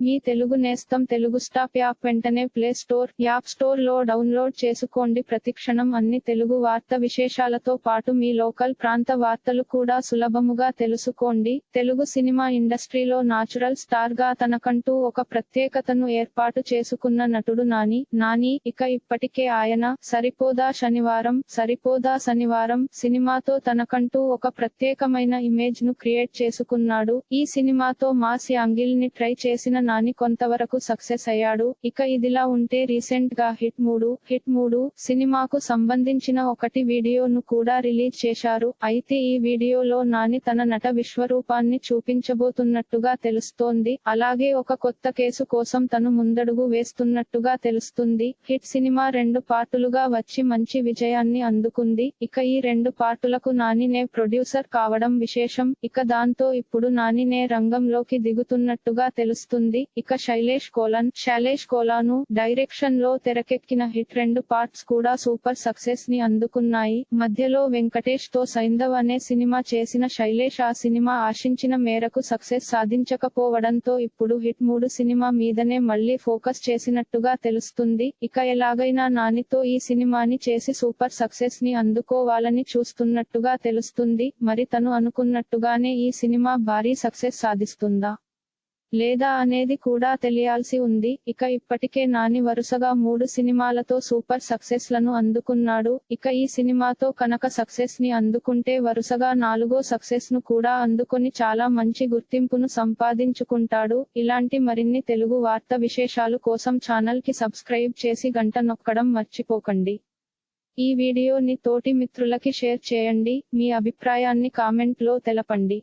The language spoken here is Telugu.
మీ తెలుగు నేస్తం తెలుగు స్టాప్ యాప్ వెంటనే ప్లే స్టోర్ యాప్ స్టోర్లో డౌన్లోడ్ చేసుకోండి. ప్రతిక్షణం అన్ని తెలుగు వార్త విశేషాలతో పాటు మీ లోకల్ ప్రాంత వార్తలు కూడా సులభముగా తెలుసుకోండి. తెలుగు సినిమా ఇండస్ట్రీలో నాచురల్ స్టార్గా తనకంటూ ఒక ప్రత్యేకతను ఏర్పాటు చేసుకున్న నటుడు నాని. నాని ఇక ఇప్పటికే ఆయన సరిపోదా శనివారం సరిపోదా శనివారం సినిమాతో తనకంటూ ఒక ప్రత్యేకమైన ఇమేజ్ను క్రియేట్ చేసుకున్నాడు. ఈ సినిమాతో మాస్ యాంగిల్ని ట్రై చేసిన నాని కొంతవరకు సక్సెస్ అయ్యాడు. ఇక ఇదిలా ఉంటే రీసెంట్గా హిట్ మూడు హిట్ మూడు సినిమాకు సంబంధించిన ఒకటి వీడియోను కూడా రిలీజ్ చేశారు. అయితే ఈ వీడియోలో నాని తన నట విశ్వరూపాన్ని చూపించబోతున్నట్టుగా తెలుస్తోంది. అలాగే ఒక కొత్త కేసు కోసం తను ముందడుగు వేస్తున్నట్టుగా తెలుస్తుంది. హిట్ సినిమా రెండు పార్టులుగా వచ్చి మంచి విజయాన్ని అందుకుంది. ఇక ఈ రెండు పార్టులకు నానినే ప్రొడ్యూసర్ కావడం విశేషం. ఇక దాంతో ఇప్పుడు నానినే రంగంలోకి దిగుతున్నట్టుగా తెలుస్తుంది. ఇక శైలేష్ కోలన్ శైలేష్ కోలాను డైరెక్షన్లో తెరకెక్కిన హిట్ రెండు పార్ట్స్ కూడా సూపర్ సక్సెస్ని అందుకున్నాయి. మధ్యలో వెంకటేష్తో సైందవ్ అనే సినిమా చేసిన శైలేష్ ఆ సినిమా ఆశించిన మేరకు సక్సెస్ సాధించకపోవడంతో ఇప్పుడు హిట్ మూడు సినిమా మీదనే మళ్ళీ ఫోకస్ చేసినట్టుగా తెలుస్తుంది. ఇక ఎలాగైనా నానితో ఈ సినిమాని చేసి సూపర్ సక్సెస్ని అందుకోవాలని చూస్తున్నట్టుగా తెలుస్తుంది. మరి తను అనుకున్నట్టుగానే ఈ సినిమా భారీ సక్సెస్ సాధిస్తుందా? లేదా అనేది కూడా తెలియాల్సి ఉంది. ఇక ఇప్పటికే నాని వరుసగా మూడు సినిమాలతో సూపర్ సక్సెస్లను అందుకున్నాడు. ఇక ఈ సినిమాతో కనక సక్సెస్ని అందుకుంటే వరుసగా నాలుగో సక్సెస్ను కూడా అందుకొని చాలా మంచి గుర్తింపును సంపాదించుకుంటాడు. ఇలాంటి మరిన్ని తెలుగు వార్త విశేషాలు కోసం ఛానల్కి సబ్స్క్రైబ్ చేసి గంట నొక్కడం మర్చిపోకండి. ఈ వీడియోని తోటి మిత్రులకి షేర్ చేయండి. మీ అభిప్రాయాన్ని కామెంట్లో తెలపండి.